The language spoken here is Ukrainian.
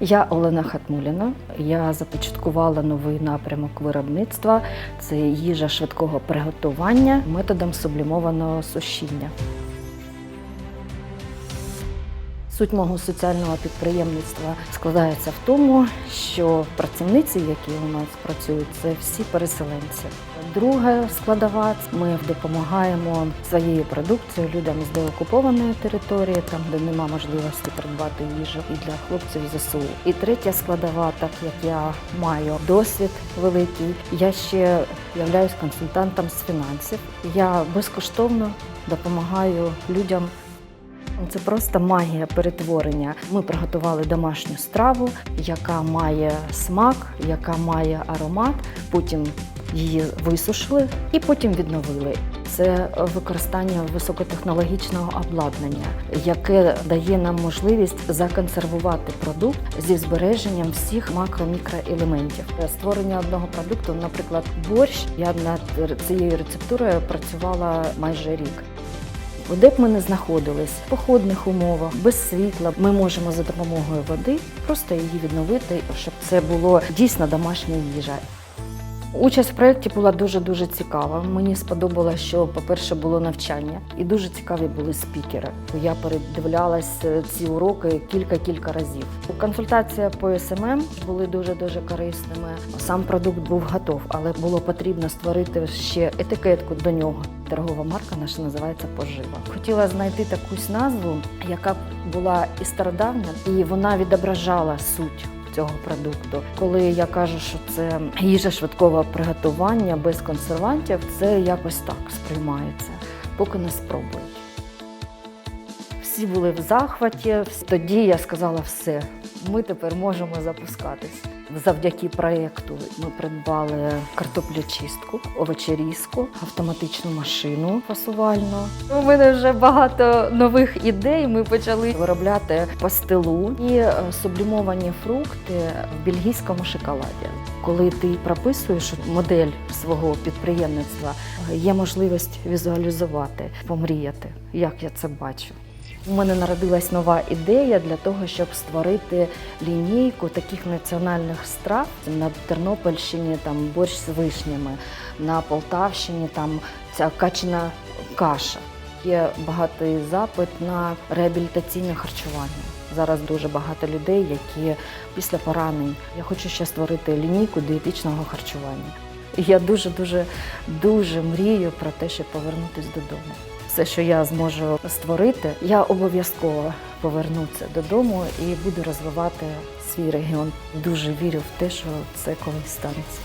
Я Олена Хатмуліна. Я започаткувала новий напрямок виробництва. Це їжа швидкого приготування методом сублімованого сушіння. Суть мого соціального підприємництва складається в тому, що працівниці, які у нас працюють, це всі переселенці. Друга складова ми допомагаємо своєю продукцією людям з деокупованої території, там де нема можливості придбати їжу і для хлопців ЗСУ. І третя складова, так як я маю досвід великий, я ще являюсь консультантом з фінансів. Я безкоштовно допомагаю людям. Це просто магія перетворення. Ми приготували домашню страву, яка має смак, яка має аромат. Потім її висушили і потім відновили. Це використання високотехнологічного обладнання, яке дає нам можливість законсервувати продукт зі збереженням всіх макро-мікроелементів. Створення одного продукту, наприклад, борщ. Я над цією рецептурою працювала майже рік. Де б ми не знаходились в походних умовах, без світла, ми можемо за допомогою води просто її відновити, щоб це було дійсно домашня їжа. Участь в проєкті була дуже дуже цікава. Мені сподобалося, що, по-перше, було навчання, і дуже цікаві були спікери. Я передивлялась е, ці уроки кілька-кілька разів. Консультація по СММ були дуже дуже корисними. Сам продукт був готов, але було потрібно створити ще етикетку до нього. Торгова марка наша називається Пожива. Хотіла знайти такусь назву, яка була і стародавня, і вона відображала суть цього продукту. Коли я кажу, що це їжа швидкого приготування без консервантів, це якось так сприймається, поки не спробують. Всі були в захваті. Тоді я сказала все. Ми тепер можемо запускатись. Завдяки проєкту ми придбали картоплячистку, овочерізку, автоматичну машину фасувальну. У мене вже багато нових ідей. Ми почали виробляти пастилу і е, сублімовані фрукти в бельгійському шоколаді. Коли ти прописуєш модель свого підприємництва, є можливість візуалізувати, помріяти, як я це бачу. У мене народилась нова ідея для того, щоб створити лінійку таких національних страв на Тернопільщині там борщ з вишнями, на Полтавщині там ця качана каша. Є багатий запит на реабілітаційне харчування. Зараз дуже багато людей, які після поранень. Я хочу ще створити лінійку дієтичного харчування. Я дуже дуже дуже мрію про те, щоб повернутися додому. Все, що я зможу створити, я обов'язково повернуся додому і буду розвивати свій регіон. Дуже вірю в те, що це колись станеться.